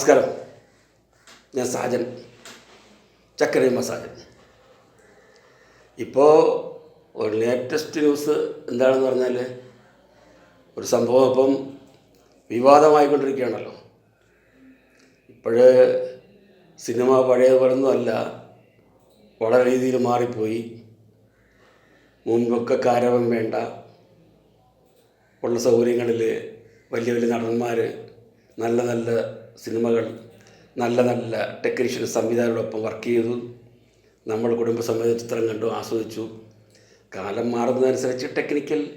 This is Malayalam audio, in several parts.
നമസ്കാരം. ഞാൻ സാജൻ. ചക്കരയമ്മ സാജൻ ഇപ്പോൾ ഒരു ലേറ്റസ്റ്റ് ന്യൂസ് എന്താണെന്ന് പറഞ്ഞാൽ ഒരു സംഭവം ഇപ്പം വിവാദമായിക്കൊണ്ടിരിക്കുകയാണല്ലോ. ഇപ്പോഴ് സിനിമ പഴയതുപോലൊന്നും അല്ല വളരെ രീതിയിൽ മാറിപ്പോയി. മുൻപൊക്കെ കാരവം വേണ്ട. ഉള്ള സൗകര്യങ്ങളിൽ വലിയ വലിയ നടന്മാർ നല്ല നല്ല സിനിമകൾ നല്ല നല്ല ടെക്നീഷ്യൻ സംവിധായകരോടൊപ്പം വർക്ക് ചെയ്തു. നമ്മൾ കുടുംബസമേത ചിത്രം കണ്ടു ആസ്വദിച്ചു. കാലം മാറുന്നതനുസരിച്ച് ടെക്നിക്കൽ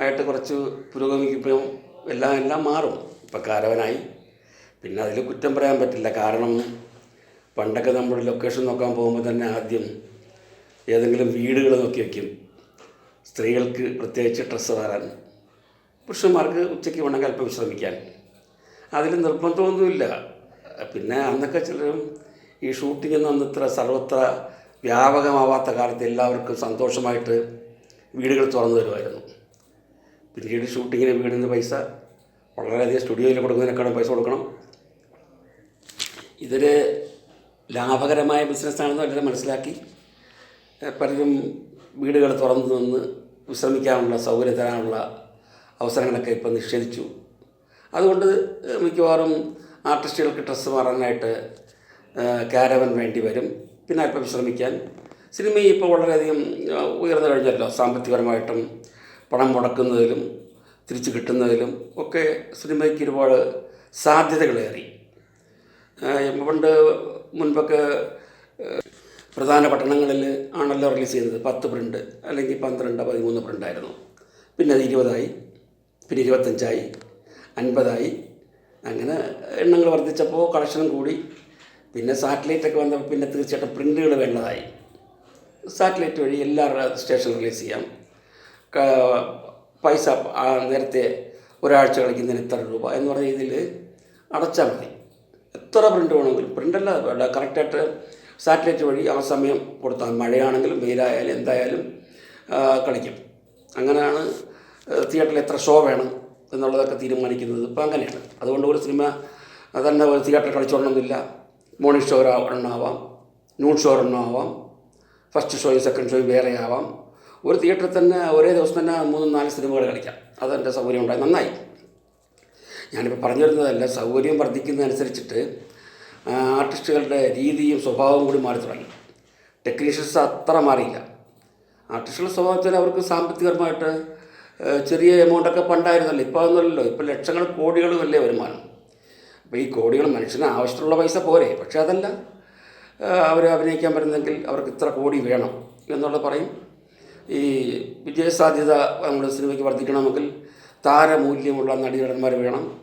ആയിട്ട് കുറച്ച് പുരോഗമിക്കുമ്പോൾ എല്ലാം എല്ലാം മാറും. ഇപ്പം കാരവനായി. പിന്നെ അതിൽ കുറ്റം പറയാൻ പറ്റില്ല. കാരണം പണ്ടൊക്കെ നമ്മൾ ലൊക്കേഷൻ നോക്കാൻ പോകുമ്പോൾ തന്നെ ആദ്യം ഏതെങ്കിലും വീടുകൾ നോക്കി വയ്ക്കും സ്ത്രീകൾക്ക് പ്രത്യേകിച്ച് ഡ്രസ്സ് വരാൻ പുരുഷന്മാർക്ക് ഉച്ചയ്ക്ക് വേണമെങ്കിൽ അല്പം വിശ്രമിക്കാൻ. അതിൽ നിർബന്ധമൊന്നുമില്ല. പിന്നെ അന്നൊക്കെ ചിലരും ഈ ഷൂട്ടിംഗ് ഒന്നും അന്ന് ഇത്ര സർവത്ര വ്യാപകമാവാത്ത കാലത്ത് എല്ലാവർക്കും സന്തോഷമായിട്ട് വീടുകൾ തുറന്നു തരുമായിരുന്നു. പിന്നീട് ഷൂട്ടിങ്ങിന് വീടിന് പൈസ വളരെയധികം സ്റ്റുഡിയോയിൽ കൊടുക്കുന്നതിനേക്കാളും പൈസ കൊടുക്കണം. ഇതൊരു ലാഭകരമായ ബിസിനസ്സാണെന്ന് വളരെ മനസ്സിലാക്കി. പലരും വീടുകൾ തുറന്നു നിന്ന് വിശ്രമിക്കാനുള്ള സൗകര്യം തരാനുള്ള അവസരങ്ങളൊക്കെ ഇപ്പം നിഷേധിച്ചു. അതുകൊണ്ട് മിക്കവാറും ആർട്ടിസ്റ്റുകൾക്ക് ഡ്രസ്സ് മാറാനായിട്ട് കാരവൻ വേണ്ടി വരും. പിന്നെ അല്പം വിശ്രമിക്കാൻ സിനിമ ഇപ്പോൾ വളരെയധികം ഉയർന്നു കഴിഞ്ഞല്ലോ. സാമ്പത്തികപരമായിട്ടും പണം മുടക്കുന്നതിലും തിരിച്ചു കിട്ടുന്നതിലും ഒക്കെ സിനിമയ്ക്ക് ഒരുപാട് സാധ്യതകളേറി. പണ്ട് മുൻപൊക്കെ പ്രധാന പട്ടണങ്ങളിൽ ആണല്ലോ റിലീസ് ചെയ്യുന്നത്. പത്ത് പ്രിന്റ് അല്ലെങ്കിൽ പന്ത്രണ്ട് പതിമൂന്ന് പ്രിന്റായിരുന്നു പിന്നെ അത് ഇരുപതായി പിന്നെ ഇരുപത്തഞ്ചായി. അൻപതായി. അങ്ങനെ എണ്ണങ്ങൾ വർദ്ധിച്ചപ്പോൾ കളക്ഷനും കൂടി. പിന്നെ സാറ്റലൈറ്റൊക്കെ വന്നപ്പോൾ പിന്നെ തീർച്ചയായിട്ടും പ്രിന്റുകൾ വേണ്ടതായി. സാറ്റലൈറ്റ് വഴി എല്ലാ സ്റ്റേഷനും റിലീസ് ചെയ്യാം. പൈസ നേരത്തെ ഒരാഴ്ച കളിക്കുന്നതിന് ഇത്ര രൂപ എന്ന് പറഞ്ഞ രീതിയിൽ അടച്ചാൽ മതി. എത്ര പ്രിന്റ് വേണമെങ്കിലും പ്രിന്റല്ല കറക്റ്റായിട്ട് സാറ്റലൈറ്റ് വഴി ആ സമയം കൊടുത്താൽ മഴയാണെങ്കിലും വെയിലായാലും എന്തായാലും കളിക്കും. അങ്ങനെയാണ് തിയേറ്ററിൽ എത്ര ഷോ വേണം എന്നുള്ളതൊക്കെ തീരുമാനിക്കുന്നത് ഇപ്പം അങ്ങനെയാണ്. അതുകൊണ്ട് ഒരു സിനിമ തന്നെ ഒരു തിയേറ്റർ കളിച്ചോളണമെന്നില്ല. മോർണിംഗ് ഷോ ഒരെണ്ണമാവാം. നൂൺ ഷോ ഒരെണ്ണമാവാം. ഫസ്റ്റ് ഷോയും സെക്കൻഡ് ഷോയും വേറെ ആവാം ഒരു തിയേറ്ററിൽ തന്നെ ഒരേ ദിവസം തന്നെ മൂന്നും നാല് സിനിമകൾ കളിക്കാം. അതെന്റെ സൗകര്യം ഉണ്ടായി. നന്നായി. ഞാനിപ്പോൾ പറഞ്ഞു വരുന്നതല്ല സൗകര്യം വർദ്ധിക്കുന്നതനുസരിച്ചിട്ട് ആർട്ടിസ്റ്റുകളുടെ രീതിയും സ്വഭാവവും കൂടി മാറി തുടങ്ങി. ടെക്നീഷ്യൻസ് അത്ര മാറിയില്ല. ആർട്ടിസ്റ്റുകളുടെ സ്വഭാവത്തിൽ അവർക്ക് സാമ്പത്തികപരമായിട്ട് ചെറിയ എമൗണ്ടൊക്കെ പണ്ടായിരുന്നല്ലോ. ഇപ്പോൾ അതൊന്നുമല്ലല്ലോ. ഇപ്പോൾ ലക്ഷങ്ങൾ കോടികളും അല്ലേ വരുമാനം. അപ്പോൾ ഈ കോടികൾ മനുഷ്യന് ആവശ്യമുള്ള പൈസ പോരെ. പക്ഷേ അതല്ല. അവർ അഭിനയിക്കാൻ പറ്റുന്നെങ്കിൽ അവർക്ക് ഇത്ര കോടി വേണം എന്നുള്ളത് പറയും. ഈ വിജയസാധ്യത നമ്മുടെ സിനിമയ്ക്ക് വർദ്ധിക്കണമെങ്കിൽ താരമൂല്യമുള്ള നടീനടന്മാർ വേണം.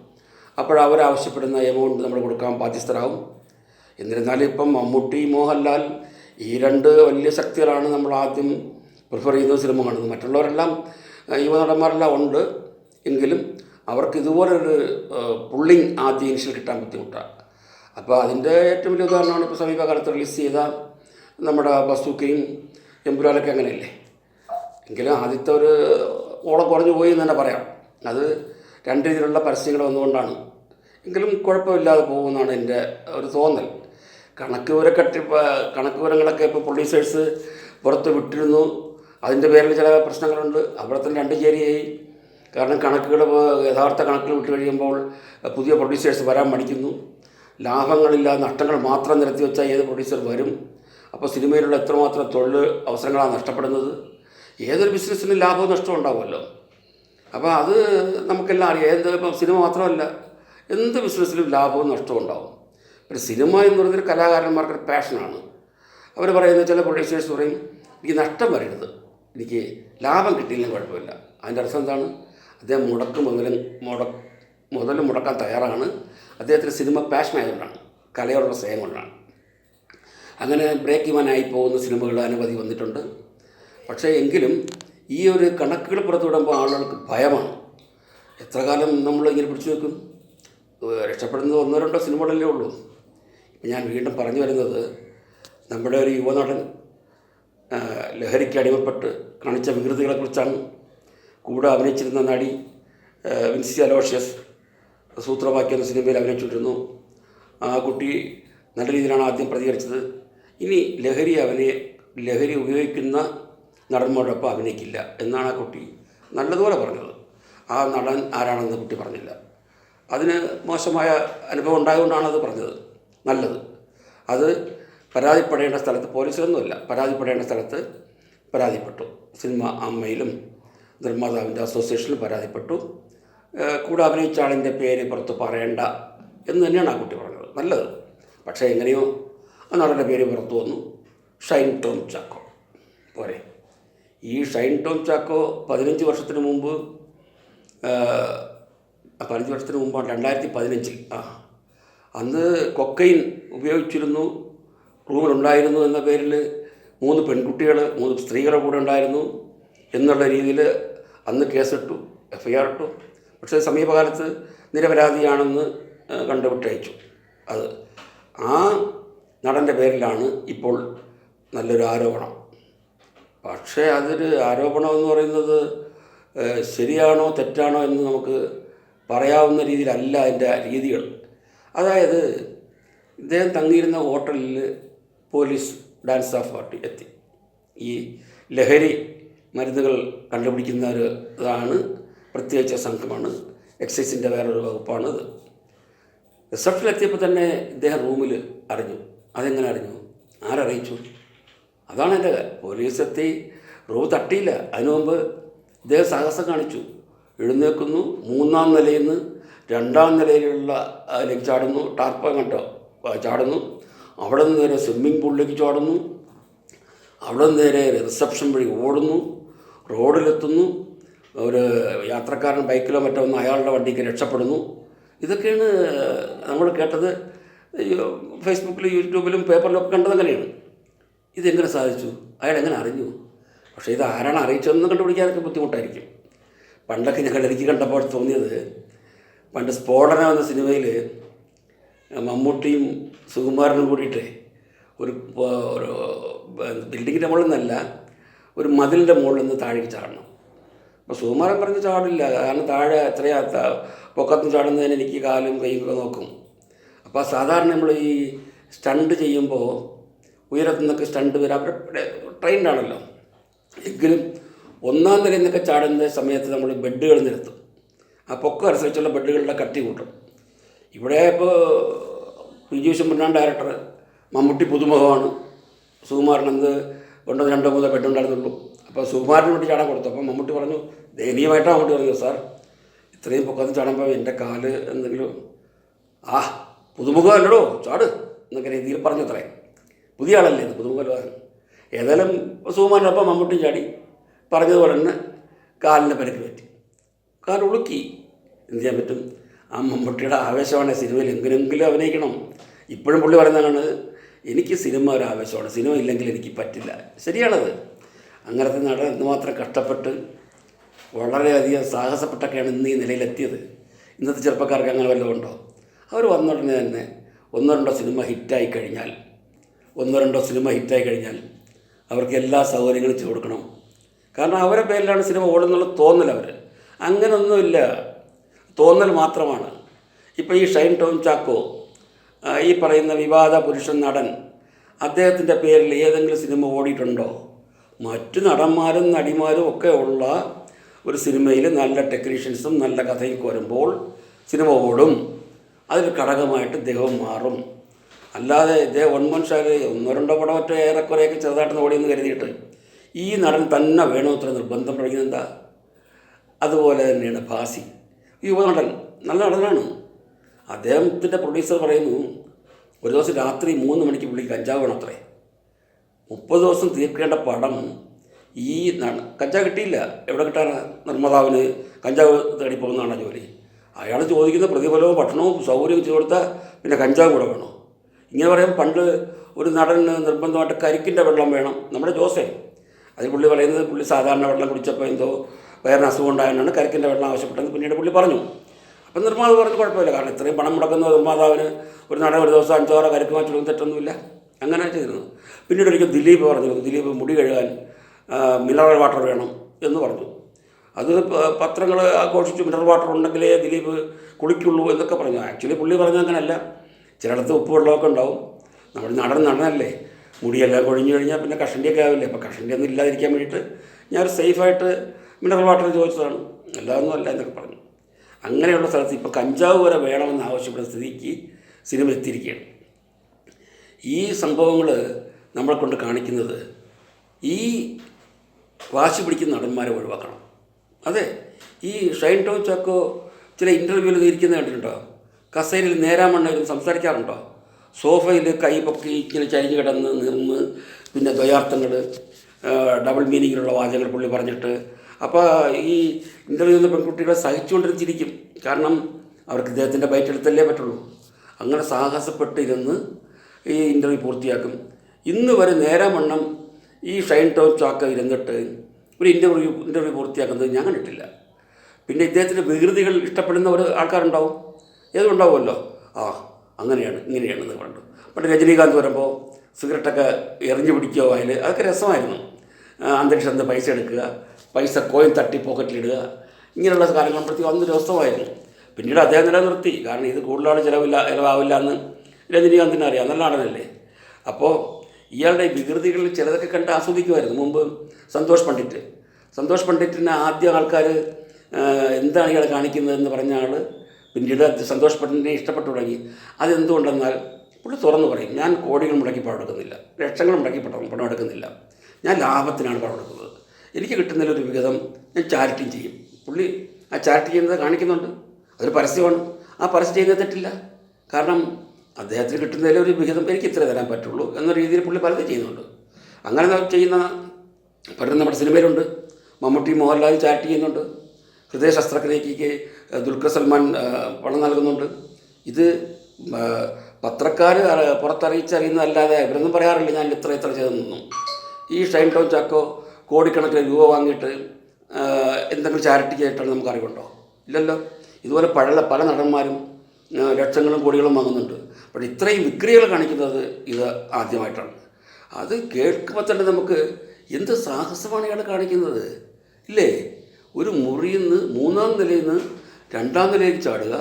അപ്പോഴവരാവശ്യപ്പെടുന്ന എമൗണ്ട് നമ്മൾ കൊടുക്കാൻ ബാധ്യസ്ഥരാകും. എന്നിരുന്നാലും ഇപ്പം മമ്മൂട്ടി മോഹൻലാൽ ഈ രണ്ട് വലിയ ശക്തികളാണ് നമ്മൾ ആദ്യം പ്രിഫർ ചെയ്യുന്ന സിനിമ കാണുന്നത്. മറ്റുള്ളവരെല്ലാം യുവനടന്മാരെല്ലാം ഉണ്ട് എങ്കിലും അവർക്ക് ഇതുപോലൊരു പുള്ളിങ് ആദ്യ ഇനിഷ്യൽ കിട്ടാൻ ബുദ്ധിമുട്ടാണ് അപ്പോൾ അതിന്റെ ഏറ്റവും വലിയ ഉദാഹരണമാണ് ഇപ്പോൾ സമീപകാലത്ത് റിലീസ് ചെയ്ത നമ്മുടെ ബസൂക്കയും എമ്പുരാലൊക്കെ അങ്ങനെയല്ലേ? എങ്കിലും ആദ്യത്തെ ഒരു ഓളം കുറഞ്ഞു പോയി എന്ന് തന്നെ പറയാം. അത് രണ്ട് രീതിയിലുള്ള പരസ്യങ്ങൾ വന്നുകൊണ്ടാണ്. എങ്കിലും കുഴപ്പമില്ലാതെ പോകുമെന്നാണ് എന്റെ ഒരു തോന്നൽ. കണക്ക് വിവരക്കെട്ടി കണക്ക് വിവരങ്ങളൊക്കെ ഇപ്പോൾ പ്രൊഡ്യൂസേഴ്സ് പുറത്ത് വിട്ടിരുന്നു. അതിന്റെ പേരിൽ ചില പ്രശ്നങ്ങളുണ്ട്. അവിടെ തന്നെ രണ്ട് ചേരിയായി കാരണം കണക്കുകൾ യഥാർത്ഥ കണക്കുകൾ വിട്ട് കഴിയുമ്പോൾ പുതിയ പ്രൊഡ്യൂസേഴ്സ് വരാൻ മടിക്കുന്നു. ലാഭങ്ങളില്ല നഷ്ടങ്ങൾ മാത്രം നിരത്തി വെച്ചാൽ ഏത് പ്രൊഡ്യൂസർ വരും? അപ്പോൾ സിനിമയിലുള്ള എത്രമാത്രം തൊഴിൽ അവസരങ്ങളാണ് നഷ്ടപ്പെടുന്നത്? ഏതൊരു ബിസിനസ്സിനും ലാഭവും നഷ്ടവും ഉണ്ടാവുമല്ലോ. അപ്പോൾ അത് നമുക്കെല്ലാം അറിയാം. എന്ത് ഇപ്പം സിനിമ മാത്രമല്ല എന്ത് ബിസിനസ്സിലും ലാഭവും നഷ്ടവും ഉണ്ടാവും. പിന്നെ സിനിമ എന്ന് പറയുന്നത് കലാകാരന്മാർക്കൊരു പാഷനാണ് അവർ പറയുന്നത് ചില പ്രൊഡ്യൂസേഴ്സ് പറയും എനിക്ക് നഷ്ടം വരരുത്. എനിക്ക് ലാഭം കിട്ടിയില്ലെങ്കിൽ കുഴപ്പമില്ല. അതിന്റെ അർത്ഥം എന്താണ്? അദ്ദേഹം മുടക്ക് മുതലും മുട മുതൽ മുടക്കാൻ തയ്യാറാണ്. അദ്ദേഹത്തിന് സിനിമ പാഷൻ ആയതുകൊണ്ടാണ്. കലയോടുള്ള സ്നേഹം കൊണ്ടാണ്. അങ്ങനെ ബ്രേക്ക് ഇവനായി പോകുന്ന സിനിമകൾ അനവധി വന്നിട്ടുണ്ട്. പക്ഷേ എങ്കിലും ഈ ഒരു കണക്കുകൾ പുറത്തുവിടുമ്പോൾ ആളുകൾക്ക് ഭയമാണ്. എത്ര കാലം നമ്മൾ ഇങ്ങനെ പിടിച്ചു വെക്കും? രക്ഷപ്പെടുന്നത് ഒന്നോ രണ്ടോ സിനിമകളല്ലേ ഉള്ളൂ. ഞാൻ വീണ്ടും പറഞ്ഞു വരുന്നത് നമ്മുടെ ഒരു യുവനടൻ ലഹരിക്ക് അടിമപ്പെട്ട് കാണിച്ച വികൃതികളെക്കുറിച്ചാണ് കൂടെ അഭിനയിച്ചിരുന്ന നടി വിൻസി അലോഷ്യസ് സൂത്രവാക്യം എന്ന സിനിമയിൽ അഭിനയിച്ചുകൊണ്ടിരുന്നു. ആ കുട്ടി നല്ല രീതിയിലാണ് ആദ്യം പ്രതികരിച്ചത്. ഇനി ലഹരി അവനെ ലഹരി ഉപയോഗിക്കുന്ന നടന്മാരോടൊപ്പം അഭിനയിക്കില്ല എന്നാണ് ആ കുട്ടി നല്ലതുപോലെ പറഞ്ഞത്. ആ നടൻ ആരാണെന്ന് കുട്ടി പറഞ്ഞില്ല. അതിന് മോശമായ അനുഭവം ഉണ്ടായതുകൊണ്ടാണ് അത് പറഞ്ഞത്. നല്ലത്. അത് പരാതിപ്പെടേണ്ട സ്ഥലത്ത് പോലീസിലൊന്നുമില്ല. പരാതിപ്പെടേണ്ട സ്ഥലത്ത് പരാതിപ്പെട്ടു. സിനിമ അമ്മയിലും നിർമ്മാതാവിന്റെ അസോസിയേഷനിലും പരാതിപ്പെട്ടു. കൂടെ അഭിനയിച്ച ആളിന്റെ പേര് പുറത്ത് പറയണ്ട എന്ന് തന്നെയാണ് ആ കുട്ടി പറഞ്ഞത്. നല്ലത്. പക്ഷേ എങ്ങനെയോ ആ നടന്റെ പേര് പുറത്തു വന്നു. ഷൈൻ ടോം ചാക്കോ. പോരെ. ഈ ഷൈൻ ടോം ചാക്കോ പതിനഞ്ച് വർഷത്തിന് മുമ്പ് പതിനഞ്ച് വർഷത്തിന് മുമ്പാണ് രണ്ടായിരത്തി പതിനഞ്ചിൽ. ആ അന്ന് കൊക്കൈൻ ഉപയോഗിച്ചിരുന്നു. റൂമിലുണ്ടായിരുന്നു എന്ന പേരിൽ മൂന്ന് പെൺകുട്ടികൾ മൂന്ന് സ്ത്രീകളുടെ കൂടെ ഉണ്ടായിരുന്നു എന്നുള്ള രീതിയിൽ അന്ന് കേസിട്ടു എഫ് ഐ ആർ ഇട്ടു. പക്ഷേ സമീപകാലത്ത് നിരപരാധിയാണെന്ന് കണ്ട് കണ്ടുവിട്ടയച്ചു അത് ആ നടന്റെ പേരിലാണ് ഇപ്പോൾ നല്ലൊരു ആരോപണം. പക്ഷേ അതൊരു ആരോപണം എന്ന് പറയുന്നത് ശരിയാണോ തെറ്റാണോ എന്ന് നമുക്ക് പറയാവുന്ന രീതിയിലല്ല അതിന്റെ രീതികൾ. അതായത് ഇദ്ദേഹം തങ്ങിയിരുന്ന ഹോട്ടലിൽ പോലീസ് ഡാൻസ് ഓഫ് പാർട്ടി എത്തി. ഈ ലഹരി മരുന്നുകൾ കണ്ടുപിടിക്കുന്ന ഒരു ഇതാണ് പ്രത്യേകിച്ച സംഘമാണ്. എക്സൈസിന്റെ വേറൊരു വകുപ്പാണ് ഇത് റിസപ്ഷനിലെത്തിയപ്പോൾ തന്നെ ഇദ്ദേഹം റൂമിൽ അറിഞ്ഞു. അതെങ്ങനെ അറിഞ്ഞു? ആരറിയിച്ചു? അതാണ് എന്റെ പോലീസ് എത്തി. റൂം തട്ടിയില്ല. അതിനു മുമ്പ് ഇദ്ദേഹം സാഹസം കാണിച്ചു. എഴുന്നേൽക്കുന്നു. മൂന്നാം നിലയിൽ നിന്ന് രണ്ടാം നിലയിലുള്ള ചാടുന്നു. ടാർപ്പ കണ്ടോ? ചാടുന്നു. അവിടെ നിന്ന് നേരെ സ്വിമ്മിംഗ് പൂളിലേക്ക് ചാടുന്നു. അവിടെ നിന്ന് നേരെ റിസപ്ഷൻ വഴി ഓടുന്നു. റോഡിലെത്തുന്നു. ഒരു യാത്രക്കാരൻ ബൈക്കിലോ മറ്റോ ഒന്ന് അയാളുടെ വണ്ടിക്ക് രക്ഷപ്പെടുന്നു. ഇതൊക്കെയാണ് നമ്മൾ കേട്ടത്. ഫേസ്ബുക്കിലും യൂട്യൂബിലും പേപ്പറിലൊക്കെ കണ്ടത് അങ്ങനെയാണ്. ഇതെങ്ങനെ സാധിച്ചു? അയാൾ എങ്ങനെ അറിഞ്ഞു? പക്ഷേ ഇത് ആരാണ് അറിയിച്ചതെന്ന് കണ്ടുപിടിക്കാനൊക്കെ ബുദ്ധിമുട്ടായിരിക്കും. പണ്ടൊക്കെ ഞങ്ങൾ എനിക്ക് കണ്ടപ്പോൾ തോന്നിയത് പണ്ട് സ്ഫോടനം എന്ന സിനിമയിൽ മമ്മൂട്ടിയും സുകുമാരനും കൂടിയിട്ട് ഒരു ഒരു ബിൽഡിങ്ങിന്റെ മുകളിൽ നിന്നല്ല ഒരു മതിലിന്റെ മുകളിൽ നിന്ന് താഴേക്ക് ചാടണം. അപ്പോൾ സുകുമാരൻ പറഞ്ഞ് ചാടില്ല. കാരണം താഴെ എത്രയാ ത- പൊക്കത്തും ചാടുന്നതിന് എനിക്ക് കാലും കൈയും ഒക്കെ നോക്കും. അപ്പോൾ സാധാരണ നമ്മൾ ഈ സ്റ്റണ്ട് ചെയ്യുമ്പോൾ ഉയരത്തു നിന്നൊക്കെ സ്റ്റണ്ട് വരാം. ട്രെയിൻഡാണല്ലോ എങ്കിലും ഒന്നാം നിലയിൽ നിന്നൊക്കെ ചാടുന്ന സമയത്ത് നമ്മൾ ബെഡുകൾ നിരത്തും. ആ പൊക്കം അനുസരിച്ചുള്ള ബെഡുകളുടെ കട്ടി കൂട്ടും. ഇവിടെ ഇപ്പോൾ പി ജി വിശ്വംഭരനാണ് ഡയറക്ടർ മമ്മൂട്ടി പുതുമുഖമാണ്. സുകുമാരൻ എന്ത് ഒന്നോ രണ്ടോ മൂന്നോ പെട്ടുണ്ടായിരുന്നുള്ളൂ അപ്പോൾ സുകുമാരന് വേണ്ടി ചാടാൻ കൊടുത്തു. അപ്പോൾ മമ്മൂട്ടി പറഞ്ഞു ദയനീയമായിട്ടാണ് മമ്മൂട്ടി പറഞ്ഞത് സാർ. ഇത്രയും പൊക്കത്ത് ചാടുമ്പോൾ എന്റെ കാൽ എന്തെങ്കിലും ആ പുതുമുഖം അല്ലടോ ചാട് എന്നൊക്കെ രീതിയിൽ പറഞ്ഞു അത്രേ. പുതിയ ആളല്ലേ ഇത് പുതുമുഖം ഏതായാലും സുകുമാരനൊപ്പം മമ്മൂട്ടി ചാടി. പറഞ്ഞതുപോലെ തന്നെ കാലിന് പരിക്ക് പറ്റി. കാൽ ഉളുക്കി. എന്ത് ചെയ്യാൻ പറ്റും? ആ മമ്മൂട്ടിയുടെ ആവേശമാണ് സിനിമയിൽ എങ്ങനെങ്കിലും അഭിനയിക്കണം. ഇപ്പോഴും പുള്ളി പറയുന്നതാണ് എനിക്ക് സിനിമ ഒരു ആവേശമാണ് സിനിമ ഇല്ലെങ്കിൽ എനിക്ക് പറ്റില്ല. ശരിയാണത്. അങ്ങനത്തെ നടൻ എന്തുമാത്രം കഷ്ടപ്പെട്ട് വളരെയധികം സാഹസപ്പെട്ടൊക്കെയാണ് ഇന്ന് ഈ നിലയിലെത്തിയത്. ഇന്നത്തെ ചെറുപ്പക്കാർക്ക് അങ്ങനെ വല്ലതും ഉണ്ടോ? അവർ വന്ന ഉടനെ തന്നെ ഒന്നോ രണ്ടോ സിനിമ ഹിറ്റായി കഴിഞ്ഞാൽ ഒന്നോ രണ്ടോ സിനിമ ഹിറ്റായി കഴിഞ്ഞാൽ അവർക്ക് എല്ലാ സൗകര്യങ്ങളും ചെയ്തു കൊടുക്കണം. കാരണം അവരെ പേരിലാണ് സിനിമ ഓടുന്നുള്ള തോന്നൽ അവർ അങ്ങനൊന്നുമില്ല. തോന്നൽ മാത്രമാണ്. ഇപ്പോൾ ഈ ഷൈൻ ടോം ചാക്കോ ഈ പറയുന്ന വിവാദ പുരുഷൻ നടൻ അദ്ദേഹത്തിന്റെ പേരിൽ ഏതെങ്കിലും സിനിമ ഓടിയിട്ടുണ്ടോ? മറ്റു നടന്മാരും നടിമാരും ഒക്കെ ഉള്ള ഒരു സിനിമയിൽ നല്ല ടെക്നീഷ്യൻസും നല്ല കഥയും വരുമ്പോൾ സിനിമ ഓടും. അതിൽ ഘടകമായിട്ട് ദേഹം മാറും. അല്ലാതെ ഇദ്ദേഹം ഒൻപൻ ഷാൽ ഒന്നോ രണ്ടോ പടം മറ്റോ ഏറെക്കുറെയൊക്കെ ചെറുതായിട്ട് ഓടിയെന്ന് കരുതിയിട്ട് ഈ നടൻ തന്നെ വേണോ ഇത്ര നിർബന്ധം പഠിക്കുന്നത് എന്താ? അതുപോലെ തന്നെയാണ് ഭാസി. യുവനടൻ നല്ല നടനാണ്. അദ്ദേഹത്തിന്റെ പ്രൊഡ്യൂസർ പറയുന്നു ഒരു ദിവസം രാത്രി മൂന്ന് മണിക്ക് പുള്ളി കഞ്ചാവ് വേണം അത്രേ മുപ്പത് ദിവസം തീർക്കേണ്ട പടം ഈ കഞ്ചാവ് കിട്ടിയില്ല. എവിടെ കിട്ടാനാ നിർമ്മാതാവിന് കഞ്ചാവ് തേടി പോകുന്നതാണ് ജോലി. അയാൾ ചോദിക്കുന്ന പ്രതിഫലവും ഭക്ഷണവും സൗകര്യവും ചെയ്തു കൊടുത്താൽ പിന്നെ കഞ്ചാവ് കൂടെ വേണോ? ഇങ്ങനെ പറയാം പണ്ട് ഒരു നടന് നിർബന്ധമായിട്ട് കരിക്കിന്റെ വെള്ളം വേണം. നമ്മുടെ ജോസേ. അതിൽ പുള്ളി പറയുന്നത് പുള്ളി സാധാരണ വെള്ളം കുടിച്ചപ്പോൾ എന്തോ വേറെ അസുഖം ഉണ്ടായതാണ് കരിക്കിന്റെ വെള്ളം ആവശ്യപ്പെട്ടെന്ന് പിന്നീട് പുള്ളി പറഞ്ഞു. അപ്പം നിർമ്മാതാവ് പറഞ്ഞു കുഴപ്പമില്ല. കാരണം ഇത്രയും പണം മുടക്കുന്ന നിർമ്മാതാവിന് ഒരു നട ഒരു ദിവസം അഞ്ചോറോ കരിക്ക് മാറ്റി തെറ്റൊന്നുമില്ല. അങ്ങനെ ചെയ്തിരുന്നു പിന്നീട് ഒരിക്കൽ ദിലീപ് പറഞ്ഞു ദിലീപ് മുടി കഴുകാൻ മിനറൽ വാട്ടർ വേണം എന്ന് പറഞ്ഞു. അത് പത്രങ്ങൾ ആഘോഷിച്ചു മിനറൽ വാട്ടർ ഉണ്ടെങ്കിലേ ദിലീപ് കുളിക്കുള്ളൂ എന്നൊക്കെ പറഞ്ഞു. ആക്ച്വലി പുള്ളി പറഞ്ഞ അങ്ങനെയല്ല. ചിലയിടത്ത് ഉപ്പ് വെള്ളമൊക്കെ ഉണ്ടാവും. നമ്മൾ നടൻ നടനല്ലേ. മുടിയെല്ലാം കൊഴിഞ്ഞു കഴിഞ്ഞാൽ പിന്നെ കഷണ്ടിയൊക്കെ ആവില്ലേ? അപ്പോൾ കഷണ്ടിയൊന്നും ഇല്ലാതിരിക്കാൻ വേണ്ടിയിട്ട് ഞാനൊരു സേഫായിട്ട് മിനറൽ വാട്ടർ ചോദിച്ചതാണ് അല്ലാതൊന്നും അല്ല എന്നൊക്കെ പറഞ്ഞു. അങ്ങനെയുള്ള സ്ഥലത്ത് ഇപ്പോൾ കഞ്ചാവ് വരെ വേണമെന്ന് ആവശ്യപ്പെടുന്ന സ്ഥിതിക്ക് സിനിമ എത്തിയിരിക്കുകയാണ്. ഈ സംഭവങ്ങൾ നമ്മളെ കൊണ്ട് കാണിക്കുന്നത് ഈ വാശി പിടിക്കുന്ന നടന്മാരെ ഒഴിവാക്കണം. അതെ ഈ ഷൈൻ ടോം ചാക്കോ ചില ഇന്റർവ്യൂവിൽ ഇരിക്കുന്ന കണ്ടിട്ടുണ്ടോ? കസേരയിൽ നേരാമണ്ണ ഇരുന്ന് സംസാരിക്കാറുണ്ടോ? സോഫയിൽ കൈ പൊക്കി ഇങ്ങനെ ചരിഞ്ഞ് കിടന്ന് നിന്ന് പിന്നെ ദ്വയാർത്ഥങ്ങൾ ഡബിൾ മീനിങ്ങിലുള്ള വാചകങ്ങൾ പുള്ളി പറഞ്ഞിട്ട് അപ്പോൾ ഈ ഇന്റർവ്യൂ ചെയ്യുന്ന പെൺകുട്ടികളെ സഹിച്ചുകൊണ്ടിരുന്ന് ചിരിക്കും കാരണം അവർക്ക് ഇദ്ദേഹത്തിന്റെ ബൈറ്റെടുത്തല്ലേ പറ്റുള്ളൂ. അങ്ങനെ സാഹസപ്പെട്ട് ഇരുന്ന് ഈ ഇന്റർവ്യൂ പൂർത്തിയാക്കും. ഇന്ന് വരെ നേരാമണ്ണം ഈ ഷൈൻ ടോം ചാക്ക ഇരുന്നിട്ട് ഒരു ഇന്റർവ്യൂ ഇന്റർവ്യൂ പൂർത്തിയാക്കുന്നത് ഞാൻ കണ്ടിട്ടില്ല. പിന്നെ ഇദ്ദേഹത്തിന്റെ വികൃതികൾ ഇഷ്ടപ്പെടുന്ന ഒരു ആൾക്കാരുണ്ടാവും. ഏതും ഉണ്ടാവുമല്ലോ ആ അങ്ങനെയാണ് ഇങ്ങനെയാണ് എന്ന് പറഞ്ഞു. പണ്ട് രജനീകാന്ത് വരുമ്പോൾ സിഗരറ്റൊക്കെ എറിഞ്ഞു പിടിക്കുകയോ അതിൽ അതൊക്കെ രസമായിരുന്നു. അന്തരീക്ഷം അന്തരീക്ഷത്തിൽ പൈസ എടുക്കുക. പൈസ കോയിൻ തട്ടി പോക്കറ്റിലിടുക. ഇങ്ങനെയുള്ള കാര്യങ്ങൾ പ്രത്യേകം അന്ന് രസമായിരുന്നു പിന്നീട് അദ്ദേഹം നിലനിർത്തി. കാരണം ഇത് കൂടുതലാണ് ചിലവില്ല ചിലവാവില്ല എന്ന് രജനീകാന്തിനെ അറിയാം. നല്ല നടനല്ലേ. അപ്പോൾ ഇയാളുടെ വികൃതികളിൽ ചിലതൊക്കെ കണ്ട് ആസ്വദിക്കുമായിരുന്നു. മുമ്പ് സന്തോഷ് പണ്ഡിറ്റ്. സന്തോഷ് പണ്ഡിറ്റിനെ ആദ്യ ആൾക്കാർ എന്താണ് ഇയാൾ കാണിക്കുന്നതെന്ന് പറഞ്ഞ ആൾ പിന്നീട് സന്തോഷ് പണ്ഡിറ്റിനെ ഇഷ്ടപ്പെട്ടു തുടങ്ങി. അതെന്തുകൊണ്ടെന്നാൽ പുള്ളി തുറന്നു പറയും ഞാൻ കോടികൾ മുടക്കി പണം എടുക്കുന്നില്ല. ലക്ഷങ്ങൾ മുടക്കി പണം പണം എടുക്കുന്നില്ല. ഞാൻ ലാഭത്തിനാണ് പണം എടുക്കുന്നത്. എനിക്ക് കിട്ടുന്നതിലൊരു വിഗതം ഞാൻ ചാരിറ്റിയും ചെയ്യും. പുള്ളി ആ ചാരിറ്റി ചെയ്യുന്നത് കാണിക്കുന്നുണ്ട്. അതൊരു പരസ്യമാണ്. ആ പരസ്യം ചെയ്യുന്നത് തെറ്റില്ല. കാരണം അദ്ദേഹത്തിന് കിട്ടുന്നതിലൊരു വിഹിതം എനിക്ക് ഇത്ര തരാൻ പറ്റുള്ളൂ എന്ന രീതിയിൽ പുള്ളി പലതും ചെയ്യുന്നുണ്ട്. അങ്ങനെ ചെയ്യുന്ന പലരും നമ്മുടെ സിനിമയിലുണ്ട്. മമ്മൂട്ടി മോഹൻലാൽ ചാരിറ്റി ചെയ്യുന്നുണ്ട്. ഹൃദയ ശസ്ത്രക്രിയക്ക് ദുൽഖർ സൽമാൻ പണം നൽകുന്നുണ്ട്. ഇത് പത്രക്കാർ പുറത്തറിയിച്ചറിയുന്നതല്ലാതെ ഇവരൊന്നും പറയാറില്ല ഞാൻ ഇത്ര ഇത്ര ചെയ്തെന്നൊന്നും ഈ ഷൈൻ ടോൺ ചാക്കോ കോടിക്കണക്കിന് രൂപ വാങ്ങിയിട്ട് എന്തെങ്കിലും ചാരിറ്റി ആയിട്ടാണ് നമുക്ക് അറിവുണ്ടോ? ഇല്ലല്ലോ. ഇതുപോലെ പഴയ പല നടന്മാരും ലക്ഷങ്ങളും കോടികളും വാങ്ങുന്നുണ്ട്. പക്ഷേ ഇത്രയും വിക്രിയകൾ കാണിക്കുന്നത് ഇത് ആദ്യമായിട്ടാണ്. അത് കേൾക്കുമ്പോൾ തന്നെ നമുക്ക് എന്ത് സാഹസമാണ് ഇയാൾ കാണിക്കുന്നത്? ഇല്ലേ? ഒരു മുറിയിൽ നിന്ന് മൂന്നാം നിലയിൽ നിന്ന് രണ്ടാം നിലയിൽ ചാടുക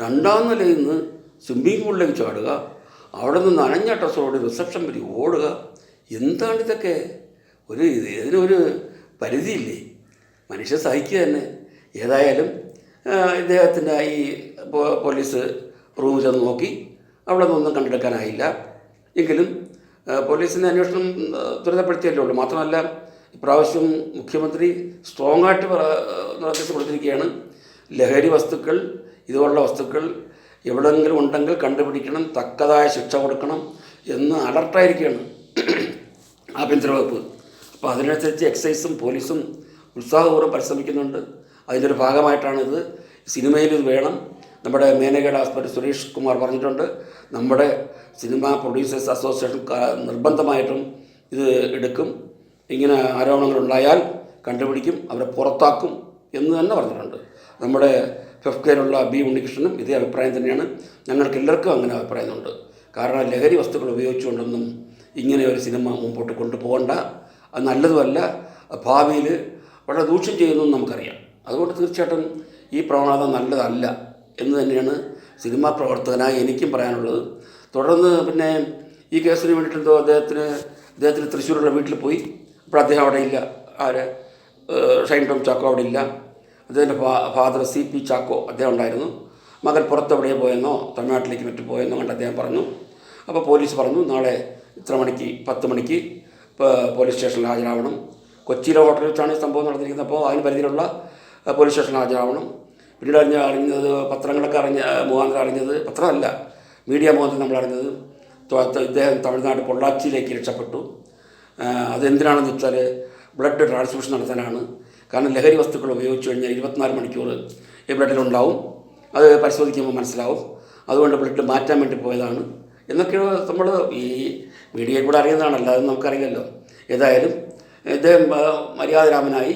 രണ്ടാം നിലയിൽ നിന്ന് സ്വിമ്മിംഗ് പൂളിലേക്ക് ചാടുക അവിടെ നിന്ന് നനഞ്ഞ ഡ്രസ്സോട് റിസപ്ഷൻ വരെ ഓടുക. എന്താണിതൊക്കെ ഒരു ഇതിനൊരു പരിധിയില്ലേ? മനുഷ്യ സഹിക്കുക തന്നെ. ഏതായാലും ഇദ്ദേഹത്തിന്റെ ഈ പോലീസ് റൂമിൽ ചെന്ന് നോക്കി. അവിടെ നിന്നൊന്നും കണ്ടെടുക്കാനായില്ല. എങ്കിലും പോലീസിന്റെ അന്വേഷണം ത്വരിതപ്പെടുത്തിയല്ലേ ഉള്ളൂ. മാത്രമല്ല ഇപ്രാവശ്യം മുഖ്യമന്ത്രി സ്ട്രോങ് ആയിട്ട് നിർദ്ദേശം കൊടുത്തിരിക്കുകയാണ്. ലഹരി വസ്തുക്കൾ ഇതുപോലുള്ള വസ്തുക്കൾ എവിടെങ്കിലും ഉണ്ടെങ്കിൽ കണ്ടുപിടിക്കണം തക്കതായ ശിക്ഷ കൊടുക്കണം എന്ന് അലർട്ടായിരിക്കുകയാണ്. ആഭ്യന്തര വകുപ്പ് അപ്പോൾ അതിനനുസരിച്ച് എക്സൈസും പോലീസും ഉത്സാഹപൂർവം പരിശ്രമിക്കുന്നുണ്ട്. അതിന്റെ ഭാഗമായിട്ടാണിത്. സിനിമയിൽ ഇത് വേണം. നമ്മുടെ മേനകയുടെ ആസ്പത്രി സുരേഷ് കുമാർ പറഞ്ഞിട്ടുണ്ട്. നമ്മുടെ സിനിമ പ്രൊഡ്യൂസേഴ്സ് അസോസിയേഷൻ നിർബന്ധമായിട്ടും ഇത് എടുക്കും. ഇങ്ങനെ ആരോപണങ്ങൾ ഉണ്ടായാൽ കണ്ടുപിടിക്കും അവരെ പുറത്താക്കും എന്ന് തന്നെ പറഞ്ഞിട്ടുണ്ട്. നമ്മുടെ ഫെഫ്കയിലുള്ള ബി ഉണ്ണികൃഷ്ണനും ഇതേ അഭിപ്രായം തന്നെയാണ്. ഞങ്ങൾക്ക് എല്ലാവർക്കും അങ്ങനെ അഭിപ്രായമുണ്ട്. കാരണം ലഹരി വസ്തുക്കൾ ഉപയോഗിച്ചുകൊണ്ടൊന്നും ഇങ്ങനെ ഒരു സിനിമ മുമ്പോട്ട് കൊണ്ടുപോകണ്ട. അത് നല്ലതുമല്ല ഭാവിയിൽ വളരെ ദൂഷ്യം ചെയ്യുന്നു നമുക്കറിയാം. അതുകൊണ്ട് തീർച്ചയായിട്ടും ഈ പ്രവണത നല്ലതല്ല എന്ന് തന്നെയാണ് സിനിമാ പ്രവർത്തകനായി എനിക്കും പറയാനുള്ളത്. തുടർന്ന് പിന്നെ ഈ കേസിന് വേണ്ടിയിട്ടെന്തോ അദ്ദേഹത്തിന് അദ്ദേഹത്തിന് തൃശ്ശൂരുള്ള വീട്ടിൽ പോയി. അപ്പോൾ അദ്ദേഹം അവിടെ ഇല്ല. ആര്? ഷൈൻ ടോം ചാക്കോ അവിടെ ഇല്ല. അദ്ദേഹത്തിന്റെ ഫാദർ സി പി ചാക്കോ അദ്ദേഹം ഉണ്ടായിരുന്നു. മകൻ പുറത്തെവിടെയോ പോയെന്നോ തമിഴ്നാട്ടിലേക്ക് മറ്റു പോയെന്നോ കണ്ട് അദ്ദേഹം പറഞ്ഞു. അപ്പോൾ പോലീസ് പറഞ്ഞു നാളെ ഇത്ര മണിക്ക് പത്ത് മണിക്ക് പോലീസ് സ്റ്റേഷനിൽ ഹാജരാവണം. കൊച്ചിയിലെ ഹോട്ടലിൽ വെച്ചാണ് സംഭവം നടന്നിരിക്കുന്നത്. അപ്പോൾ അതിന് പരിധിയിലുള്ള പോലീസ് സ്റ്റേഷനിൽ ഹാജരാവണം. പിന്നീട് അറിഞ്ഞ അറിഞ്ഞത് പത്രങ്ങളൊക്കെ അറിഞ്ഞ മുഖാന്തരം അറിഞ്ഞത് പത്രമല്ല മീഡിയ മുഖാന്തരം നമ്മൾ അറിഞ്ഞത് ഇദ്ദേഹം തമിഴ്നാട് പൊള്ളാച്ചിയിലേക്ക് രക്ഷപ്പെട്ടു. അതെന്തിനാണെന്ന് വെച്ചാൽ ബ്ലഡ് ട്രാൻസ്ഫ്യൂഷൻ നടത്താനാണ്. കാരണം ലഹരി വസ്തുക്കൾ ഉപയോഗിച്ച് കഴിഞ്ഞാൽ ഇരുപത്തിനാല് മണിക്കൂർ ഈ ബ്ലഡിലുണ്ടാവും അത് പരിശോധിക്കുമ്പോൾ മനസ്സിലാവും. അതുകൊണ്ട് ബ്ലഡ് മാറ്റാൻ വേണ്ടി പോയതാണ്. എന്നൊക്കെ നമ്മൾ ഈ മീഡിയയിൽ കൂടെ അറിയുന്നതാണ്. അല്ലാതെ നമുക്കറിയില്ലല്ലോ. ഏതായാലും ഇദ്ദേഹം മര്യാദരാമനായി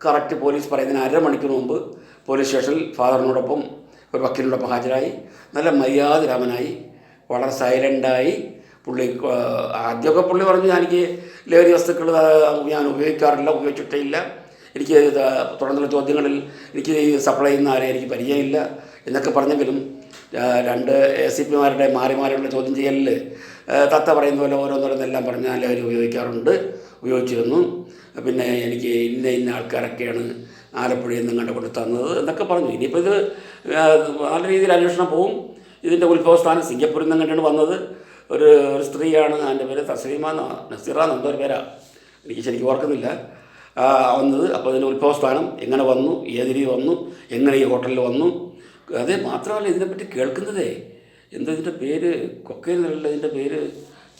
കറക്റ്റ് പോലീസ് പറയുന്നതിന് അരമണിക്കൂർ മുമ്പ് പോലീസ് സ്റ്റേഷനിൽ ഫാദറിനോടൊപ്പം ഒരു വക്കീലിനോടൊപ്പം ഹാജരായി നല്ല മര്യാദരാമനായി വളരെ സൈലന്റായി പുള്ളി ആദ്യമൊക്കെ പുള്ളി പറഞ്ഞു എനിക്ക് ലഹരി വസ്തുക്കൾ ഞാൻ ഉപയോഗിക്കാറില്ല ഉപയോഗിച്ചിട്ടേ ഇല്ല എനിക്ക് തുടർന്നുള്ള ചോദ്യങ്ങളിൽ എനിക്ക് സപ്ലൈ ചെയ്യുന്ന ആരെ എനിക്ക് പരിചയമില്ല എന്നൊക്കെ പറഞ്ഞെങ്കിലും രണ്ട് എ സി പിമാരുടെ മാറി മാറിയുള്ള ചോദ്യം ചെയ്യലിൽ തത്ത പറയുന്ന പോലെ ഓരോന്നോരോന്നെല്ലാം പറഞ്ഞ് അവർ ഉപയോഗിക്കാറുണ്ട് ഉപയോഗിച്ചിരുന്നു. പിന്നെ എനിക്ക് ഇന്ന ഇന്ന ആൾക്കാരൊക്കെയാണ് ആലപ്പുഴയിൽ നിന്ന് കണ്ട് കൊണ്ട് തന്നത് എന്നൊക്കെ പറഞ്ഞു. ഇനിയിപ്പോൾ ഇത് നല്ല രീതിയിൽ അന്വേഷണം പോവും. ഇതിന്റെ ഉത്ഭവസ്ഥാനം സിംഗപ്പൂരിൽ നിന്ന് കണ്ടാണ് വന്നത്. ഒരു ഒരു സ്ത്രീയാണ് എന്റെ പേര് തസ്ലീമ നസീറ എന്തോ പേരാ. എനിക്ക് ശരിക്കും ഓർക്കുന്നില്ല. വന്നത്. അപ്പോൾ ഇതിന്റെ ഉത്ഭവസ്ഥാനം എങ്ങനെ വന്നു ഏത് രീതി വന്നു എങ്ങനെ ഈ ഹോട്ടലിൽ വന്നു അതേ മാത്രമല്ല ഇതിനെപ്പറ്റി കേൾക്കുന്നതേ. എന്തോ ഇതിന്റെ പേര് കൊക്കയിൽ നിന്നുള്ള ഇതിന്റെ പേര്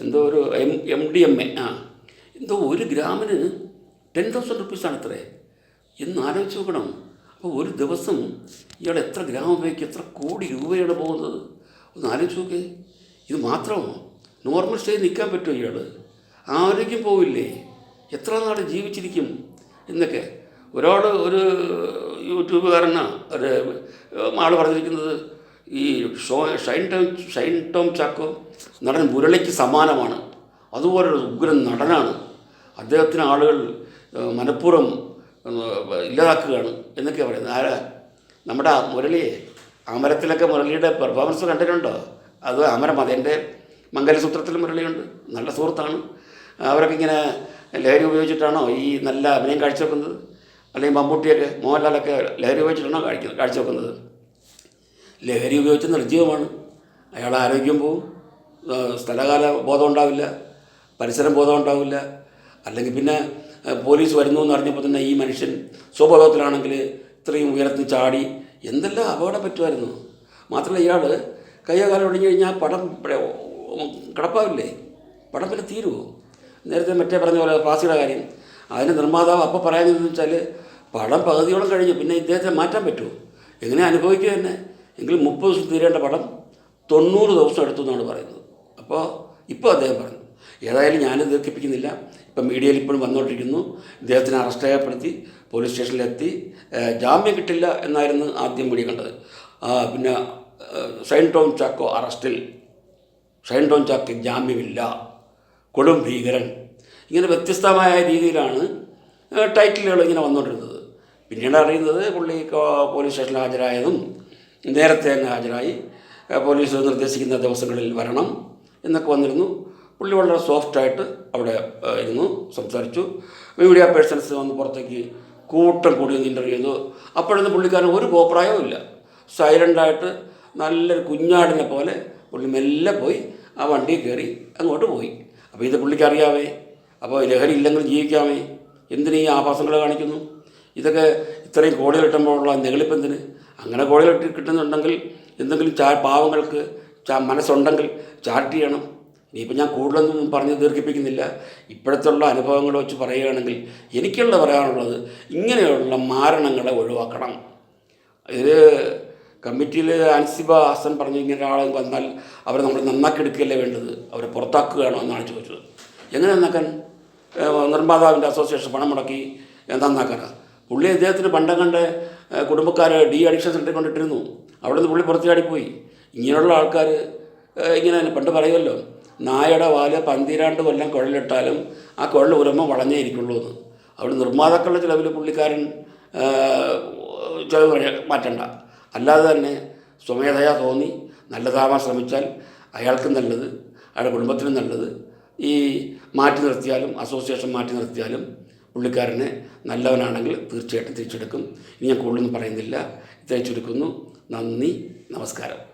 എന്തോ ഒരു M M D M A. ആ. എന്തോ ഒരു ഗ്രാമിന് ടെൻ തൗസൻഡ് റുപ്പീസാണ് അത്രേ എന്ന് ആലോചിച്ച് നോക്കണം. അപ്പോൾ ഒരു ദിവസം ഇയാൾ എത്ര ഗ്രാം ഉപയോഗിക്കും എത്ര കോടി രൂപയാണ് പോകുന്നത്? ഒന്ന് ആലോചിച്ച് നോക്കേ. ഇത് മാത്രമോ നോർമൽ സ്റ്റേജിൽ നിൽക്കാൻ പറ്റുമോ ഇയാൾ? ആരോഗ്യം പോവില്ലേ? എത്ര നാൾ ജീവിച്ചിരിക്കും? എന്നൊക്കെ. ഒരാൾ ഒരു യൂട്യൂബുകാരനാ. ആൾ പറഞ്ഞിരിക്കുന്നത് ഈ ഷോ ഷൈൻ ടോം ഷൈൻ ടോം ചാക്കോ നടൻ മുരളിക്ക് സമാനമാണ്. അതുപോലൊരു ഉഗ്രൻ നടനാണ്. അദ്ദേഹത്തിന് ആളുകൾ മനഃപൂർവം ഇല്ലാതാക്കുകയാണ് എന്നൊക്കെ പറയുന്നത്. ആരാ? നമ്മുടെ മുരളിയെ? അമരത്തിലൊക്കെ മുരളിയുടെ പെർഫോമൻസ് കണ്ടിട്ടുണ്ടോ? അത് അമരം അതെന്റെ മംഗലസൂത്രത്തിൽ മുരളിയുണ്ട്. നല്ല സുഹൃത്താണ്. അവരൊക്കെ ഇങ്ങനെ ലഹരി ഉപയോഗിച്ചിട്ടാണോ ഈ നല്ല അഭിനയം കാഴ്ചവെക്കുന്നത്? അല്ലെങ്കിൽ മമ്മൂട്ടിയൊക്കെ മോഹൻലാലൊക്കെ ലഹരി ഉപയോഗിച്ചിട്ടാണോ കാഴ്ച വെക്കുന്നത് ലഹരി ഉപയോഗിച്ച് നിർജീവമാണ്. അയാൾ ആരോഗ്യം പോവും. സ്ഥലകാല ബോധം ഉണ്ടാവില്ല. പരിസരം ബോധം ഉണ്ടാവില്ല. അല്ലെങ്കിൽ പിന്നെ പോലീസ് വരുന്നു എന്ന് അറിഞ്ഞപ്പോൾ തന്നെ ഈ മനുഷ്യൻ സ്വബോധത്തിലാണെങ്കിൽ ഇത്രയും ഉയരത്തിൽ ചാടി എന്തെല്ലാം അപകടം പറ്റുമായിരുന്നു? മാത്രമല്ല ഇയാൾ കയ്യോ കാലം ഒടിഞ്ഞു കഴിഞ്ഞാൽ പടം കിടപ്പാവില്ലേ? പടം പിന്നെ തീരുമോ നേരത്തെ മറ്റേ പറഞ്ഞ പോലെ പാസിയുടെ കാര്യം. അതിന് നിർമ്മാതാവ് അപ്പോൾ പറയുന്നതെന്ന് വെച്ചാൽ പടം പകുതിയോളം കഴിഞ്ഞു. പിന്നെ ഇദ്ദേഹത്തെ മാറ്റാൻ പറ്റുമോ? എങ്ങനെ അനുഭവിക്കുക തന്നെ എങ്കിലും മുപ്പത് ദിവസം തീരേണ്ട പടം തൊണ്ണൂറ് ദിവസം എടുത്തു എന്നാണ് പറയുന്നത്. അപ്പോൾ ഇപ്പോൾ അദ്ദേഹം പറഞ്ഞു ഏതായാലും ഞാൻ ദീർഘിപ്പിക്കുന്നില്ല. ഇപ്പം മീഡിയയിൽ ഇപ്പോഴും വന്നുകൊണ്ടിരിക്കുന്നു. ഇദ്ദേഹത്തിനെ അറസ്റ്റ് രേഖപ്പെടുത്തി പോലീസ് സ്റ്റേഷനിലെത്തി ജാമ്യം കിട്ടില്ല എന്നായിരുന്നു ആദ്യം മീഡിയ കണ്ടത്. പിന്നെ സൈൻ ടോൺ ചാക്കോ അറസ്റ്റിൽ. സൈൻ ടോം ചാക്കിൽ ജാമ്യമില്ല. കൊടും ഭീകരൻ. ഇങ്ങനെ വ്യത്യസ്തമായ രീതിയിലാണ് ടൈറ്റിലുകൾ ഇങ്ങനെ വന്നുകൊണ്ടിരുന്നത്. പിന്നീട് അറിയുന്നത് പുള്ളി പോലീസ് സ്റ്റേഷനിൽ ഹാജരായതും നേരത്തെ തന്നെ ഹാജരായി പോലീസ് നിർദ്ദേശിക്കുന്ന ദിവസങ്ങളിൽ വരണം എന്നൊക്കെ വന്നിരുന്നു. പുള്ളി വളരെ സോഫ്റ്റായിട്ട് അവിടെ ഇരുന്നു സംസാരിച്ചു. മീഡിയ പേഴ്സൺസ് വന്ന് പുറത്തേക്ക് കൂട്ടം കൂടി ഒന്ന് ഇന്റർവ്യൂ ചെയ്തു. അപ്പോഴൊന്നും പുള്ളിക്കാരൻ ഒരു കോപ്രായവും ഇല്ല. സൈലന്റായിട്ട് നല്ലൊരു കുഞ്ഞാടിനെ പോലെ പുള്ളി മെല്ലെ പോയി ആ വണ്ടി കയറി അങ്ങോട്ട് പോയി. അപ്പോൾ ഇത് പുള്ളിക്കറിയാവേ അപ്പോൾ ലഹരി ഇല്ലെങ്കിൽ ജീവിക്കാമേ. എന്തിനീ ആഭാസങ്ങൾ കാണിക്കുന്നു? ഇതൊക്കെ ഇത്രയും കോടികൾ കിട്ടുമ്പോഴുള്ള നെകളിപ്പെന്തിന് അങ്ങനെ കോടികൾ കിട്ടുന്നുണ്ടെങ്കിൽ എന്തെങ്കിലും ചാ പാവങ്ങൾക്ക് ചാ മനസ്സുണ്ടെങ്കിൽ ചാർട്ട് ചെയ്യണം. ഇനിയിപ്പോൾ ഞാൻ കൂടുതലൊന്നും പറഞ്ഞ് ദീർഘിപ്പിക്കുന്നില്ല. ഇപ്പോഴത്തുള്ള അനുഭവങ്ങൾ വെച്ച് പറയുകയാണെങ്കിൽ എനിക്കുള്ള പറയാനുള്ളത് ഇങ്ങനെയുള്ള മാരണങ്ങളെ ഒഴിവാക്കണം. ഇത് കമ്മിറ്റിയിൽ അൻസിബ ഹസൻ പറഞ്ഞു ഇങ്ങനെ ഒരാൾ വന്നാൽ അവരെ നമ്മൾ നന്നാക്കി എടുക്കുകയല്ലേ വേണ്ടത്? അവരെ പുറത്താക്കുകയാണോ എന്നാണ് ചോദിച്ചത്. എങ്ങനെ നന്നാക്കാൻ? നിർമ്മാതാവിന്റെ അസോസിയേഷൻ പണം മുടക്കി നന്നാക്കാനാ? പുള്ളി അദ്ദേഹത്തിന് പണ്ടം കണ്ട കുടുംബക്കാർ ഡി അഡിക്ഷൻ സെന്ററിൽ കൊണ്ടിട്ടിരുന്നു. അവിടെ നിന്ന് പുള്ളി പുറത്തു ചാടിപ്പോയി. ഇങ്ങനെയുള്ള ആൾക്കാർ ഇങ്ങനെ പണ്ട് പറയുമല്ലോ നായയുടെ വാൽ പന്തിരാണ്ട് കൊല്ലം കുഴലിട്ടാലും ആ കുഴൽ ഉരമ വളഞ്ഞേ ഇരിക്കുള്ളൂ എന്ന്. അവിടെ നിർമ്മാതാക്കളുടെ ചിലവിൽ പുള്ളിക്കാരൻ ചിലവ് മാറ്റണ്ട. അല്ലാതെ തന്നെ സ്വമേധയാ തോന്നി നല്ലതാവാൻ ശ്രമിച്ചാൽ അയാൾക്കും നല്ലത് അയാളുടെ കുടുംബത്തിനും നല്ലത്. ഈ മാറ്റി നിർത്തിയാലും അസോസിയേഷൻ മാറ്റി നിർത്തിയാലും പുള്ളിക്കാരനെ നല്ലവനാണെങ്കിൽ തീർച്ചയായിട്ടും തിരിച്ചെടുക്കും. ഇനി ഞാൻ കൂടുതലൊന്നും പറയുന്നില്ല. ഇത്രയും ചുരുക്കുന്നു. നന്ദി. നമസ്കാരം.